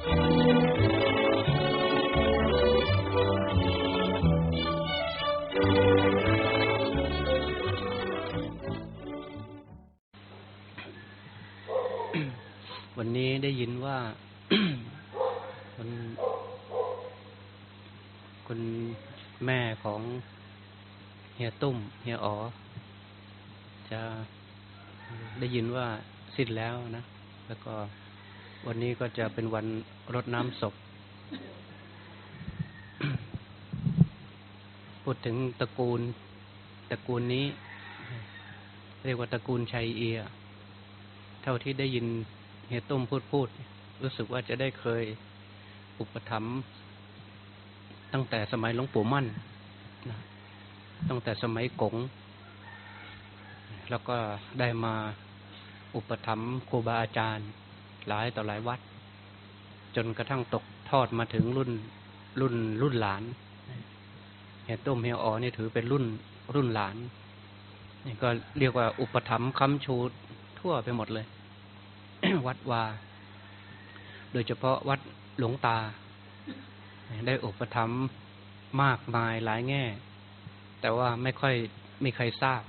วันนี้ได้ยินว่าคนคุณแม่ของเฮียตุ้มเฮียอ๋อ จะได้ยินว่าสิ้นแล้วนะ แล้วก็ วันนี้ก็จะเป็นวันรดน้ำศพ พูดถึงตระกูล ตระกูลนี้ เรียกว่าตระกูลชัยเอีย เท่าที่ได้ยินเฮตุ้มพูดพูด รู้สึกว่าจะได้เคยอุปถัมภ์ตั้งแต่สมัยหลวงปู่มั่น ตั้งแต่สมัยกง แล้วก็ได้มาอุปถัมภ์ครูบาอาจารย์ หลายต่อหลายวัด จนกระทั่งตกทอดมาถึงรุ่นรุ่นรุ่นหลานเฮียตุ้มเฮียอ๋อนี่ถือเป็นรุ่นรุ่นหลานนี่ก็เรียกว่าอุปถัมภ์คำชูทั่วไปหมดเลย วัดวา โดยเฉพาะวัดหลวงตา ได้อุปถัมภ์มากมายหลายแง่ แต่ว่าไม่ค่อยมีใครทราบ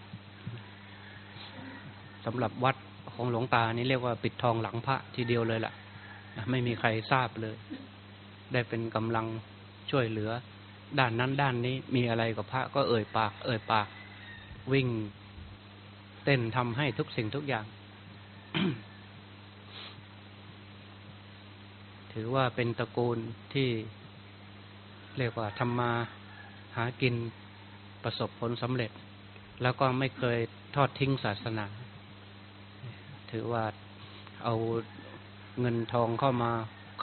สำหรับวัด ของหลวงตานี่เรียกว่าปิดทองหลังพระทีเดียวเลยล่ะไม่มีใครทราบเลย ได้เป็นกำลังช่วยเหลือ ด้านนั้นด้านนี้มีอะไรกับพระก็เอ่ยปาก เอ่ยปาก วิ่ง เต้นทำให้ทุกสิ่งทุกอย่าง ถือว่าเป็นตระกูลที่เรียกว่าทำมาหากินประสบผลสำเร็จ แล้วก็ไม่เคยทอดทิ้งศาสนา ถือว่าเอาเงินทองเข้ามา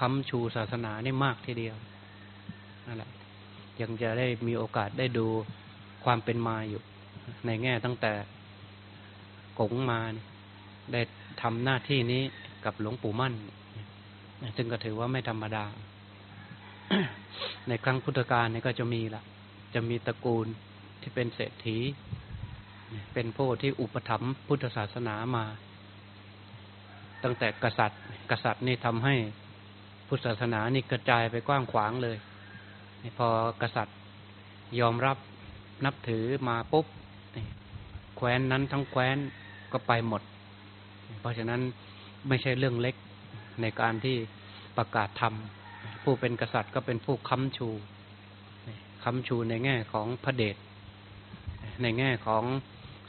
ค้ำชูศาสนานี่มากทีเดียวนั่นแหละยังจะได้มีโอกาสได้ดูความเป็นมาอยู่ ในแง่ตั้งแต่กงมาได้ทำหน้าที่นี้กับหลวงปู่มั่น ซึ่งก็ถือว่าไม่ธรรมดา ในครั้งพุทธกาลนี่ก็จะมีละจะมีตระกูลที่เป็นเศรษฐี เป็นผู้ที่อุปถัมภ์พุทธศาสนามา ตั้งแต่กษัตริย์ กษัตริย์นี่ทำให้พุทธศาสนานี่กระจายไปกว้างขวางเลย พอกษัตริย์ยอมรับนับถือมาปุ๊บแคว้นนั้นทั้งแคว้นก็ไปหมด เพราะฉะนั้นไม่ใช่เรื่องเล็กในการที่ประกาศธรรมผู้เป็นกษัตริย์ก็เป็นผู้ค้ำชูค้ำชูในแง่ของพระเดชในแง่ของ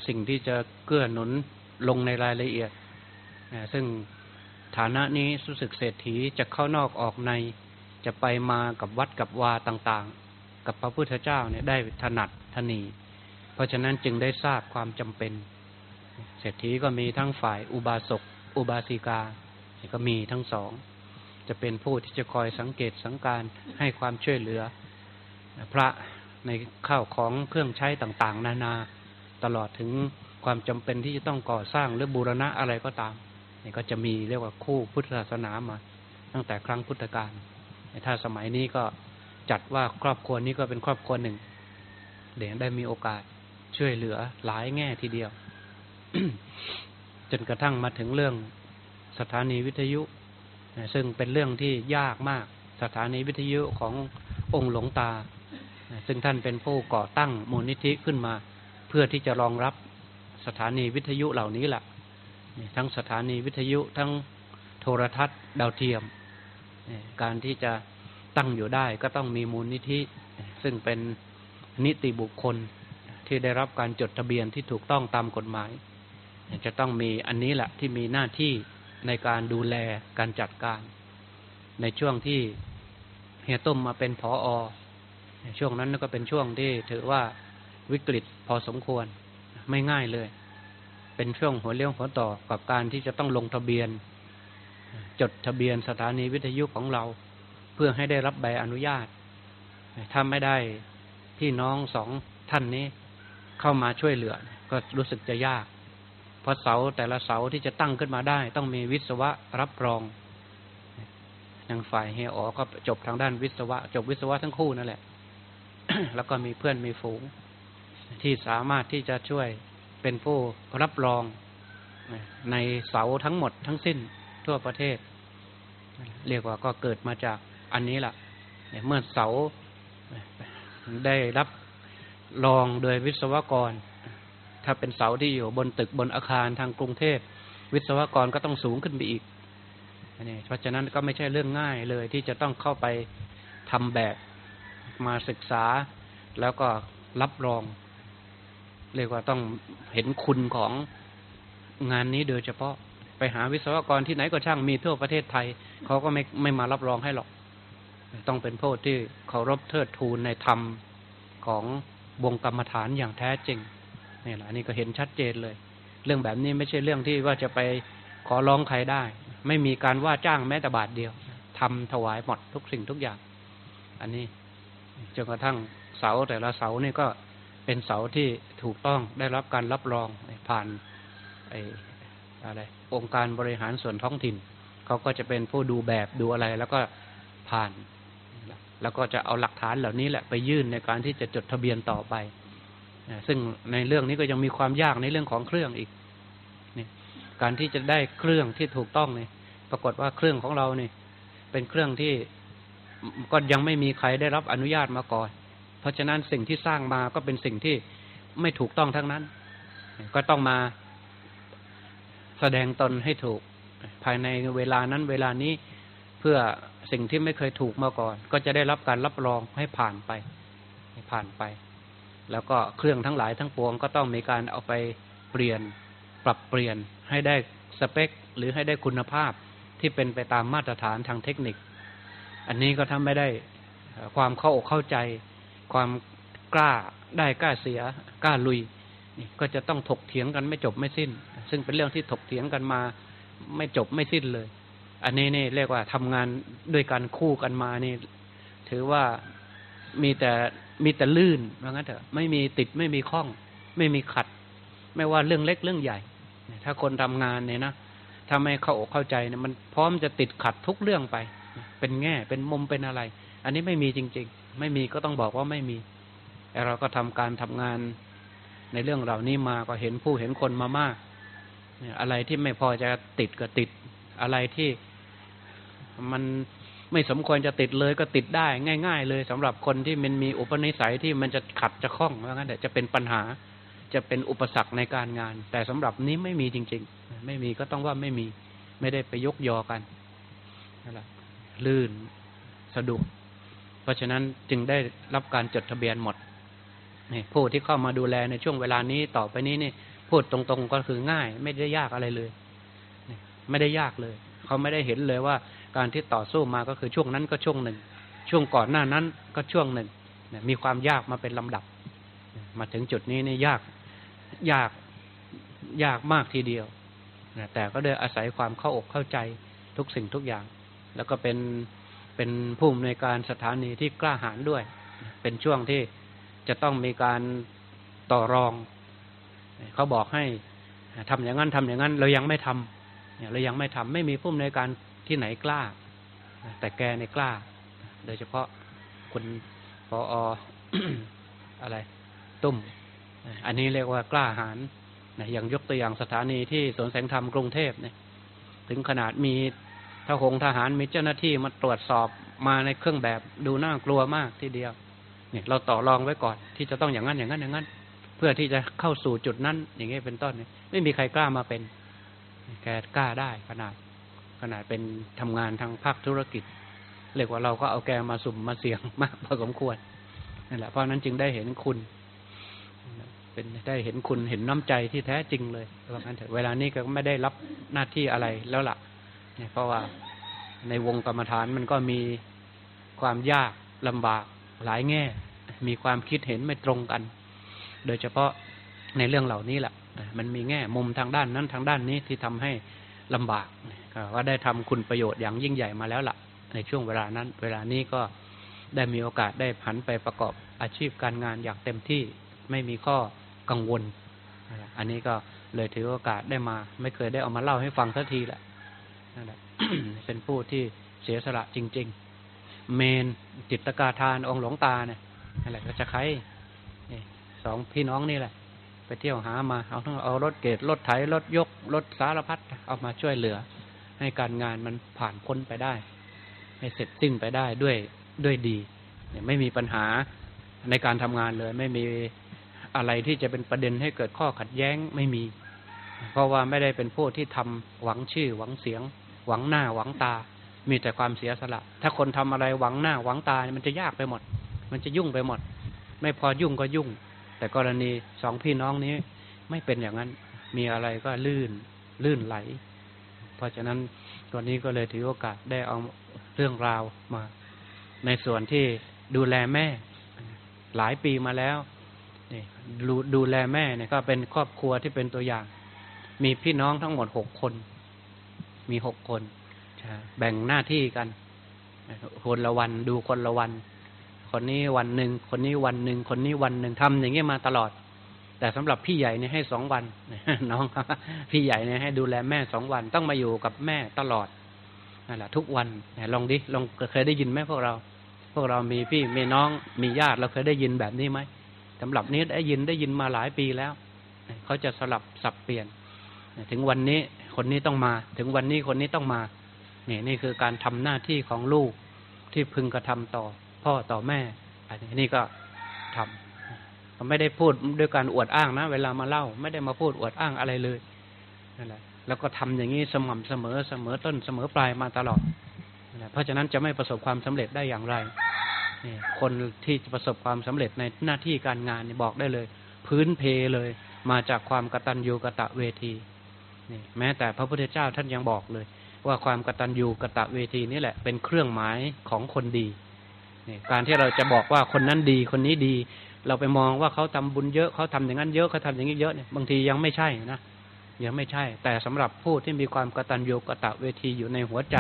สิ่งที่จะเกื้อหนุนลงในรายละเอียด ซึ่งฐานะนี้สุสึกเศรษฐีจะเข้านอกออกในจะไปมากับวัดกับวาต่างๆ กับพระพุทธเจ้าเนี่ยได้ถนัดทนี เพราะฉะนั้นจึงได้ทราบความจำเป็น เศรษฐีก็มีทั้งฝ่ายอุบาสกอุบาสิกาก็มีทั้งสอง จะเป็นผู้ที่จะคอยสังเกตสังการให้ความช่วยเหลือ พระในข้าวของเครื่องใช้ต่างๆ นานาตลอดถึงความจำเป็นที่จะต้องก่อสร้างหรือบูรณะอะไรก็ตาม นี่ก็จะมีเรียกว่าคู่พุทธศาสนามา ตั้งแต่ครั้งพุทธกาลถ้าสมัยนี้ก็จัดว่าครอบครัวนี้ก็เป็นครอบครัวหนึ่งเดี๋ยวได้มีโอกาสช่วยเหลือหลายแง่ทีเดียว จนกระทั่งมาถึงเรื่องสถานีวิทยุ ซึ่งเป็นเรื่องที่ยากมาก สถานีวิทยุขององค์หลวงตา ซึ่งท่านเป็นผู้ก่อตั้งมูลนิธิขึ้นมา เพื่อที่จะรองรับสถานีวิทยุเหล่านี้แหละ ทั้งสถานีวิทยุทั้งโทรทัศน์ ดาวเทียม การที่จะตั้งอยู่ได้ก็ต้องมีมูลนิธิ ซึ่งเป็นนิติบุคคลที่ได้รับการจดทะเบียนที่ถูกต้องตามกฎหมาย จะต้องมีอันนี้แหละที่มีหน้าที่ในการดูแลการจัดการ ในช่วงที่เฮียต้มมาเป็นผออช่วงนั้นก็เป็นช่วงที่ถือว่าวิกฤตพอสมควรไม่ง่ายเลย เป็นช่วงหัวเลี้ยวหัวต่อกับการที่จะต้องลงทะเบียน จดทะเบียนสถานีวิทยุของเรา เพื่อให้ได้รับใบอนุญาตถ้าไม่ได้พี่น้องสองท่านนี้เข้ามาช่วยเหลือ ก็รู้สึกจะยาก เพราะเสาแต่ละเสาที่จะตั้งขึ้นมาได้ ต้องมีวิศวะรับรองทางฝ่ายเฮออก็จบทางด้านวิศวะ จบวิศวะทั้งคู่นั่นแหละ แล้วก็มีเพื่อนมีฝูง ที่สามารถที่จะช่วย เป็นผู้รับรองในเสาทั้งหมดทั้งสิ้นทั่วประเทศ เรียกว่าก็เกิดมาจากอันนี้ล่ะเนี่ยเมื่อเสาได้รับรองโดยวิศวกร ถ้าเป็นเสาที่อยู่บนตึกบนอาคารทางกรุงเทพ วิศวกรก็ต้องสูงขึ้นไปอีกนนี้เพราะฉะนั้นก็ไม่ใช่เรื่องง่ายเลยที่จะต้องเข้าไปทำแบบมาศึกษาแล้วก็รับรอง เรียกว่าต้องเห็นคุณของงานนี้โดยเฉพาะไปหาวิศวกรที่ไหนก็ช่างมีทั่วประเทศไทย เขาก็ไม่ไม่มารับรองให้หรอก ต้องเป็นผู้ที่เคารพเทิดทูนในธรรมของวงกรรมฐานอย่างแท้จริงนี่แหละอันนี้ก็เห็นชัดเจนเลย เรื่องแบบนี้ไม่ใช่เรื่องที่ว่าจะไปขอร้องใครได้ ไม่มีการว่าจ้างแม้แต่บาทเดียวทำถวายหมดทุกสิ่งทุกอย่าง อันนี้จนกระทั่งเสาแต่ละเสานี่ก็ เป็นเสาที่ถูกต้องได้รับการรับรองผ่านไออะไรองค์การบริหารส่วนท้องถิ่น เขาก็จะเป็นผู้ดูแบบดูอะไร แล้วก็ผ่าน แล้วก็จะเอาหลักฐานเหล่านี้แหละไปยื่นในการที่จะจดทะเบียนต่อไปซึ่งในเรื่องนี้ก็ยังมีความยากในเรื่องของเครื่องอีกนี่การที่จะได้เครื่องที่ถูกต้องเนี่ยปรากฏว่าเครื่องของเราเนี่ยเป็นเครื่องที่ก็ยังไม่มีใครได้รับอนุญาตมาก่อน เพราะฉะนั้นสิ่งที่สร้างมาก็เป็นสิ่งที่ไม่ถูกต้องทั้งนั้น ก็ต้องมาแสดงตนให้ถูก ภายในเวลานั้นเวลานี้เพื่อสิ่งที่ไม่เคยถูกมาก่อน ก็จะได้รับการรับรองให้ผ่านไปให้ผ่านไป แล้วก็เครื่องทั้งหลายทั้งปวงก็ต้องมีการเอาไปเปลี่ยนปรับเปลี่ยนให้ได้สเปค หรือให้ได้คุณภาพที่เป็นไปตามมาตรฐานทางเทคนิค อันนี้ก็ทำไม่ได้ความเข้าอกเข้าใจ ความกล้าได้กล้าเสียกล้าลุยนี่ก็จะต้องถกเถียงกันไม่จบไม่สิ้น ซึ่งเป็นเรื่องที่ถกเถียงกันมาไม่จบไม่สิ้นเลย อันนี้นี่เรียกว่าทำงานด้วยกันคู่กันมานี่ ถือว่ามีแต่มีแต่ลื่นว่างั้นเถอะไม่มีติดไม่มีข้อง ไม่มีขัด ไม่ว่าเรื่องเล็กเรื่องใหญ่ ถ้าคนทำงานเนี่ยนะถ้าไม่เข้าอกเข้าใจเนี่ยมันพร้อมจะติดขัดทุกเรื่องไป เป็นแง่เป็นมุมเป็นอะไร อันนี้ไม่มีจริง ๆ ไม่มีก็ต้องบอกว่าไม่มีแต่เราก็ทำการทำงานในเรื่องเหล่านี้มาก็เห็นผู้เห็นคนมามากเนี่ยอะไรที่ไม่พอจะติดก็ติด อะไรที่มันไม่สมควรจะติดเลยก็ติดได้ง่าย ๆ เลยสำหรับคนที่มันมีอุปนิสัยที่มันจะขัดจะคล้องว่างั้นแต่จะเป็นปัญหาจะเป็นอุปสรรคในการงาน แต่สำหรับนี้ไม่มีจริง ๆ ไม่มีก็ต้องว่าไม่มีไม่ได้ไปยกยอกันนั่นแหละลื่นสะดวก ราะฉะนั้นจึงได้รับการจดทะเบียนหมดนี่ผู้ที่เข้ามาดูแลในช่วงเวลานี้ต่อไปนี้นี่พูดตรงๆก็คือง่าย ไม่ได้ยากอะไรเลยไม่ได้ยากเลย เขาไม่ได้เห็นเลยว่าการที่ต่อสู้มาก็คือช่วงนั้นก็ช่วงหนึ่ง ช่วงก่อนหน้านั้นก็ช่วงหนึ่งมีความยากมาเป็นลำดับ มาถึงจุดนี้นี่ยากยากยากมากทีเดียวแต่ก็ได้อาศัยความเข้าอกเข้าใจทุกสิ่งทุกอย่าง แล้วก็เป็น เป็นผู้อำนวยการสถานีที่กล้าหาญด้วย เป็นช่วงที่จะต้องมีการต่อรอง เขาบอกให้ทำอย่างนั้นทำอย่างนั้น เรายังไม่ทำเนี่ยเรายังไม่ทำไม่มีผู้อำนวยการที่ไหนกล้า แต่แกในกล้า โดยเฉพาะคุณปออะไร ตุ้ม อันนี้เรียกว่ากล้าหาญอย่างยกตัวอย่างสถานีที่สวนแสงธรรมกรุงเทพเนี่ย ถึงขนาดมี ทหงทหารมีเจ้าหน้าที่มาตรวจสอบมาในเครื่องแบบดูน่ากลัวมากทีเดียว เนี่ย เราต่อรองไว้ก่อน ที่จะต้องอย่างนั้นอย่างนั้นอย่างนั้น เพื่อที่จะเข้าสู่จุดนั้น อย่างนี้เป็นต้นเนี่ยไม่มีใครกล้ามาเป็น แกกล้าได้ขนาด ขนาดเป็นทำงานทางภาคธุรกิจเรียกว่าเราก็เอาแกมาสุ่มมาเสี่ยงมากพอสมควรนั่นแหละเพราะนั้นจึงได้เห็นคุณ เป็นได้เห็นคุณเห็นน้ำใจที่แท้จริงเลยว่างั้นเถอะเวลานี้ก็ไม่ได้รับหน้าที่อะไรแล้วล่ะ เนี่ยเพราะว่าในวงกรรมฐานมันก็มีความยากลำบากหลายแง่ มีความคิดเห็นไม่ตรงกัน โดยเฉพาะในเรื่องเหล่านี้แหละมันมีแง่มุมทางด้านนั้นทางด้านนี้ที่ทำให้ลำบากก็ได้ทำคุณประโยชน์อย่างยิ่งใหญ่มาแล้วล่ะ ในช่วงเวลานั้น เวลานี้ก็ได้มีโอกาสได้ผันไปประกอบอาชีพการงานอย่างเต็มที่ไม่มีข้อกังวล อันนี้ก็เลยถือโอกาสได้มา ไม่เคยได้เอามาเล่าให้ฟังสักทีแหละ นั่นแหละเป็นผู้ที่เสียสละจริง ๆ เมนจิตกาทานองหลวงตาเนี่ยนั่นแหละก็จะใครสองพี่น้องนี่แหละ ไปเที่ยวหามาเอาทั้งเอารถเกตรถไถรถยกรถสารพัดเอามาช่วยเหลือ ให้การงานมันผ่านพ้นไปได้ ให้เสร็จสิ้นไปได้ด้วยด้วยดีไม่มีปัญหาในการทำงานเลย ไม่มีอะไรที่จะเป็นประเด็นให้เกิดข้อขัดแย้งไม่มี เพราะว่าไม่ได้เป็นผู้ที่ทำหวังชื่อหวังเสียง หวังหน้าหวังตา มีแต่ความเสียสละ ถ้าคนทำอะไรหวังหน้าหวังตามันจะยากไปหมด มันจะยุ่งไปหมด ไม่พอยุ่งก็ยุ่ง แต่กรณีสองพี่น้องนี้ไม่เป็นอย่างนั้น มีอะไรก็ลื่นลื่นไหล เพราะฉะนั้นตัวนี้ก็เลยถือโอกาสได้เอาเรื่องราวมา ในส่วนที่ดูแลแม่ หลายปีมาแล้วนี่ดูดูแลแม่เนี่ยก็เป็นครอบครัวที่เป็นตัวอย่าง มีพี่น้องทั้งหมดหกคน มีหกคนใช่แบ่งหน้าที่กันคนละวันดูคนละวัน คนนี้วันหนึ่งคนนี้วันหนึ่งคนนี้วันหนึ่งทำอย่างเงี้ยมาตลอด แต่สำหรับพี่ใหญ่เนี่ยให้สองวันน้องพี่ใหญ่เนี่ยให้ดูแลแม่สองวันต้องมาอยู่กับแม่ตลอดนั่นแหละทุกวันไหนลองดิลองเคยได้ยินไหมพวกเรา พวกเรามีพี่มีน้องมีญาติเราเคยได้ยินแบบนี้ไหมสำหรับนี้ได้ยินได้ยินมาหลายปีแล้วเขาจะสลับสับเปลี่ยน ถึงวันนี้ คนนี้ต้องมา ถึงวันนี้คนนี้ต้องมานี่นี่คือการทำหน้าที่ของลูกที่พึงกระทำต่อ พ่อต่อแม่ อันนี้ก็ทำไม่ได้พูดด้วยการอวดอ้างนะ เวลามาเล่า ไม่ได้มาพูดอวดอ้างอะไรเลยนั่นแหละแล้วก็ทำอย่างนี้สม่ำเสมอเสมอต้นเสมอปลายมาตลอดนั่นแหละเพราะฉะนั้นจะไม่ประสบความสำเร็จได้อย่างไรนี่คนที่จะประสบความสำเร็จในหน้าที่การงานนี่บอกได้เลย พื้นเพเลย มาจากความกตัญญูกะตะเวที นี่แม้แต่พระพุทธเจ้าท่านยังบอกเลย ว่าความกตัญญูกะตะเวทีนี่แหละเป็นเครื่องหมายของคนดีนี่การที่เราจะบอกว่าคนนั้นดีคนนี้ดี เราไปมองว่าเขาทำบุญเยอะเขาทำอย่างนั้นเยอะเขาทำอย่างนี้เยอะเนี่ยบางทียังไม่ใช่นะยังไม่ใช่ แต่สำหรับผู้ที่มีความกตัญญูกะตะเวทีอยู่ในหัวใจ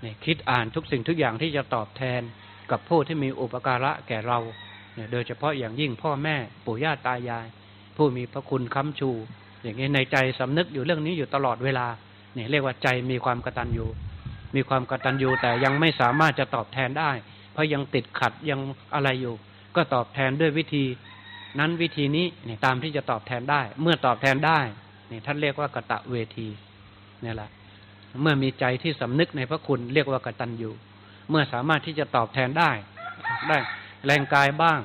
เนี่ยคิดอ่านทุกสิ่งทุกอย่างที่จะตอบแทนกับผู้ที่มีอุปการะแก่เราเนี่ยโดยเฉพาะอย่างยิ่งพ่อแม่ปู่ย่าตายาย ผู้มีพระคุณค้ำชู อย่างนี้ในใจสำนึกอยู่เรื่องนี้อยู่ตลอดเวลาเนี่ยเรียกว่าใจมีความกตัญญูมีความกตัญญูแต่ยังไม่สามารถจะตอบแทนได้ เพราะยังติดขัดยังอะไรอยู่ ก็ตอบแทนด้วยวิธี นั้นวิธีนี้เนี่ยตามที่จะตอบแทนได้ เมื่อตอบแทนได้เนี่ยท่านเรียกว่ากตะเวทีเนี่ยแหละเมื่อมีใจที่สำนึกในพระคุณเรียกว่ากตัญญูเมื่อสามารถที่จะตอบแทนได้ ได้ แรงกายบ้าง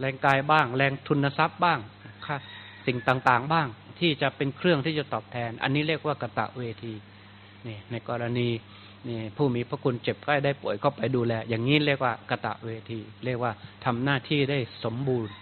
แรงกายบ้าง แรงทุนทรัพย์บ้างค่า สิ่งต่างๆบ้างที่จะเป็นเครื่องที่จะตอบแทน อันนี้เรียกว่ากตะเวทีนี่ในกรณีนี่ผู้มีพระคุณเจ็บใกล้ได้ป่วยก็ไปดูแล อย่างนี้เรียกว่ากตะเวที เรียกว่าทำหน้าที่ได้สมบูรณ์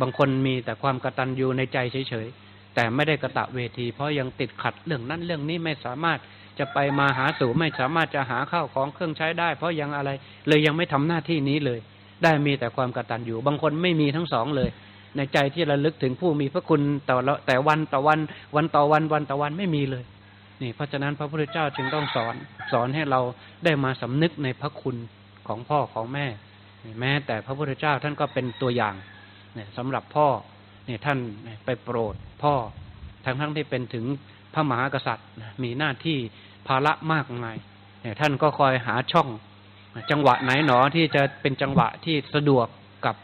บางคนมีแต่ความกตัญญูในใจเฉยๆแต่ไม่ได้กตะเวที เพราะยังติดขัดเรื่องนั้นเรื่องนี้ไม่สามารถจะไปมาหาสู่ไม่สามารถจะหาข้าวของเครื่องใช้ได้ เพราะยังอะไร เลยยังไม่ทำหน้าที่นี้เลย ได้มีแต่ความกตัญญูบางคนไม่มีทั้งสองเลย ในใจที่ระลึกถึงผู้มีพระคุณต่อแต่วันต่อวันวันต่อวันวันต่อวันไม่มีเลย นี่เพราะฉะนั้นพระพุทธเจ้าจึงต้องสอนสอนให้เราได้มาสำนึกในพระคุณของพ่อของแม่ แม้แต่พระพุทธเจ้าท่านก็เป็นตัวอย่างเนี่ยสำหรับพ่อเนี่ยท่านไปโปรดพ่อ ทั้งทั้งที่เป็นถึงพระมหากษัตริย์มีหน้าที่ภาระมากมายเนี่ยท่านก็คอยหาช่อง จังหวะไหนหนอที่จะเป็นจังหวะที่สะดวกกับ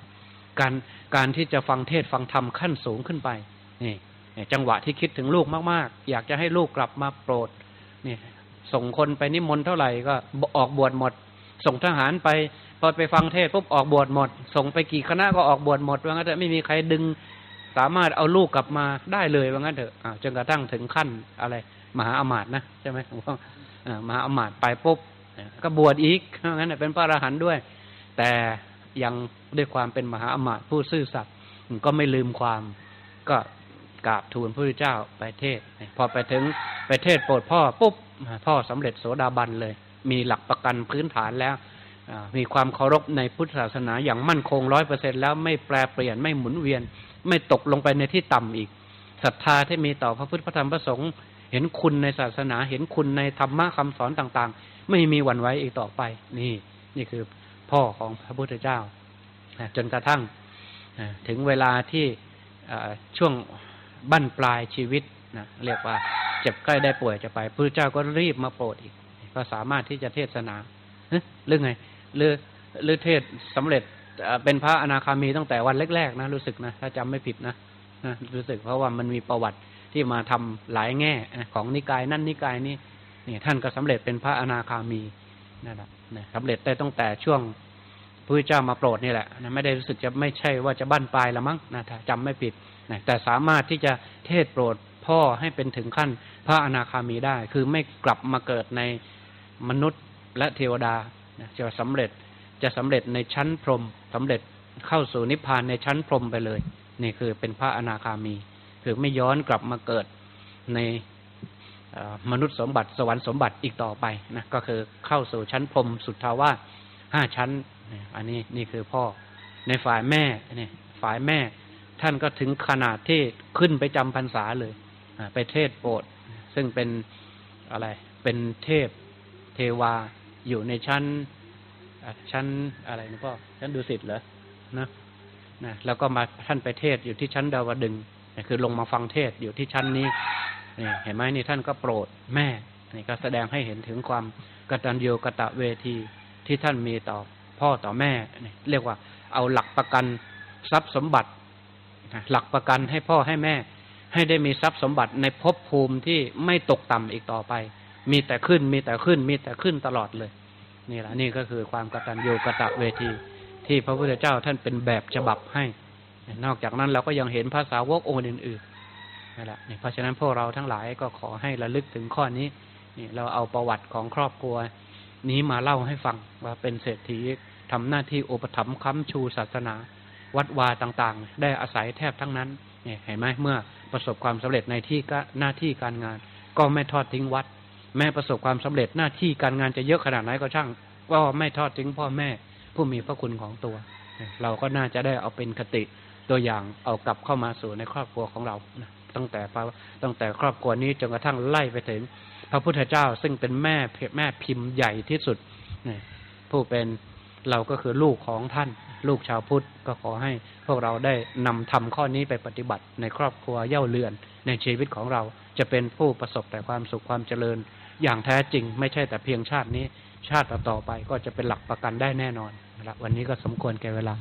การ การที่จะฟังเทศฟังธรรมขั้นสูงขึ้นไปนี่จังหวะที่คิดถึงลูกมากๆ อยากจะให้ลูกกลับมาโปรดนี่ส่งคนไปนิมนต์เท่าไหร่ก็ออกบวชหมด ส่งทหารไปพอไปฟังเทศปุ๊บออกบวชหมด ส่งไปกี่คณะก็ออกบวชหมดว่างั้นแต่ไม่มีใครดึง สามารถเอาลูกกลับมาได้เลยว่างั้นเถอะจนกระทั่งถึงขั้นอะไร มหาอมาตย์นะใช่ไหมหลวงพ่อมหาอมาตย์ไปปุ๊บก็บวชอีกว่างั้นเป็นพระอรหันต์ด้วย แต่ ยังด้วยความเป็นมหาอมาตย์ผู้ซื่อสัตย์ก็ไม่ลืมความก็กราบทูลพระพุทธเจ้าไปเทศ พอไปถึงไปเทศโปรดพ่อปุ๊บพ่อสำเร็จโสดาบันเลย มีหลักประกันพื้นฐานแล้ว มีความเคารพในพุทธศาสนาอย่างมั่นคงร้อยเปอร์เซ็นแล้วไม่แปรเปลี่ยนไม่หมุนเวียน ไม่ตกลงไปในที่ต่ำอีกศรัทธาที่มีต่อพระพุทธพระธรรมพระสงฆ์เห็นคุณในศาสนา เห็นคุณในธรรมะคำสอนต่าง ๆ ไม่มีวันไว้อีกต่อไป นี่ นี่คือ พ่อของพระพุทธเจ้าจนกระทั่งถึงเวลาที่ช่วงบั้นปลายชีวิตนะเรียกว่าเจ็บใกล้ได้ป่วยจะไปพระเจ้าก็รีบมาโปรดอีก ก็สามารถที่จะเทศนาเรื่องไงหรือหรือเทศสำเร็จเป็นพระอนาคามีตั้งแต่วันแรกๆนะรู้สึกนะถ้าจำไม่ผิดนะรู้สึกเพราะว่ามันมีประวัติที่มาทำหลายแง่ของนิกายนั่นนิกายนี้นี่ท่านก็สำเร็จเป็นพระอนาคามี นั่นแหละนะสำเร็จได้ตั้งแต่ช่วงพระพุทธเจ้ามาโปรดนี่แหละนะไม่ได้รู้สึกจะไม่ใช่ว่าจะบั้นปลายละมั้งนะถ้าจำไม่ผิดนะแต่สามารถที่จะเทศโปรดพ่อให้เป็นถึงขั้นพระอนาคามีได้ คือไม่กลับมาเกิดในมนุษย์และเทวดานะจะสำเร็จจะสำเร็จในชั้นพรหมสำเร็จเข้าสู่นิพพานในชั้นพรหมไปเลย นี่คือเป็นพระอนาคามี คือไม่ย้อนกลับมาเกิดใน มนุษย์สมบัติสวรรค์สมบัติอีกต่อไปนะก็คือเข้าสู่ชั้นพรมสุทธาวาสห้าชั้น อันนี้นี่คือพ่อในฝ่ายแม่เนี่ยฝ่ายแม่ ท่านก็ถึงขนาดที่ขึ้นไปจำพรรษาเลยไปเทศโปรดซึ่งเป็นอะไรเป็นเทพเทวาอยู่ในชั้นชั้นอะไรนะพ่อชั้นดุสิตเหรอนะนะแล้วก็มาท่านไปเทศอยู่ที่ชั้นดาวดึงคือลงมาฟังเทศอยู่ที่ชั้นนี้ นี่เห็นไหมนี่ท่านก็โปรดแม่นี่ก็แสดงให้เห็นถึงความกตัญญูกตเวทีที่ท่านมีต่อพ่อต่อแม่นี่เรียกว่าเอาหลักประกันทรัพย์สมบัติหลักประกันให้พ่อให้แม่ ให้ได้มีทรัพย์สมบัติในภพภูมิที่ไม่ตกต่ำอีกต่อไป มีแต่ขึ้นมีแต่ขึ้น มีแต่ขึ้นตลอดเลย นี่แหละนี่ก็คือความกตัญญูกตเวที ที่พระพุทธเจ้าท่านเป็นแบบฉบับให้ นอกจากนั้นเราก็ยังเห็นภาษาวกองค์อื่นๆ นั่นแหละนี่เพราะฉะนั้นพวกเราทั้งหลายก็ขอให้ระลึกถึงข้อนี้นี่เราเอาประวัติของครอบครัว นี้มาเล่าให้ฟังว่าเป็นเศรษฐีทำหน้าที่อุปถัมภ์ค้ำชูศาสนา วัดวาต่างๆ ได้อาศัยแทบทั้งนั้นเนี่ยเห็นไหมเมื่อประสบความสำเร็จในที่ก็หน้าที่การงาน ก็ไม่ทอดทิ้งวัด แม้ประสบความสำเร็จหน้าที่การงานจะเยอะขนาดไหนก็ช่างก็ไม่ทอดทิ้งพ่อแม่ผู้มีพระคุณของตัวเนี่ยเราก็น่าจะได้เอาเป็นคติตัวอย่างเอากลับเข้ามาสู่ในครอบครัวของเรานะ ตั้งแต่พระตั้งแต่ครอบครัวนี้จนกระทั่งไล่ไปถึง พระพุทธเจ้า ซึ่งเป็นแม่แม่พิมพ์ใหญ่ที่สุดผู้เป็นเราก็คือลูกของท่าน ลูกชาวพุทธก็ขอให้พวกเราได้นำทำข้อนี้ไปปฏิบัติในครอบครัวเย่าเรือน ในชีวิตของเราจะเป็นผู้ประสบแต่ความสุขความเจริญ อย่างแท้จริง ไม่ใช่แต่เพียงชาตินี้ ชาติต่อไปก็จะเป็นหลักประกันได้แน่นอนวันนี้ก็สมควรแก่เวลา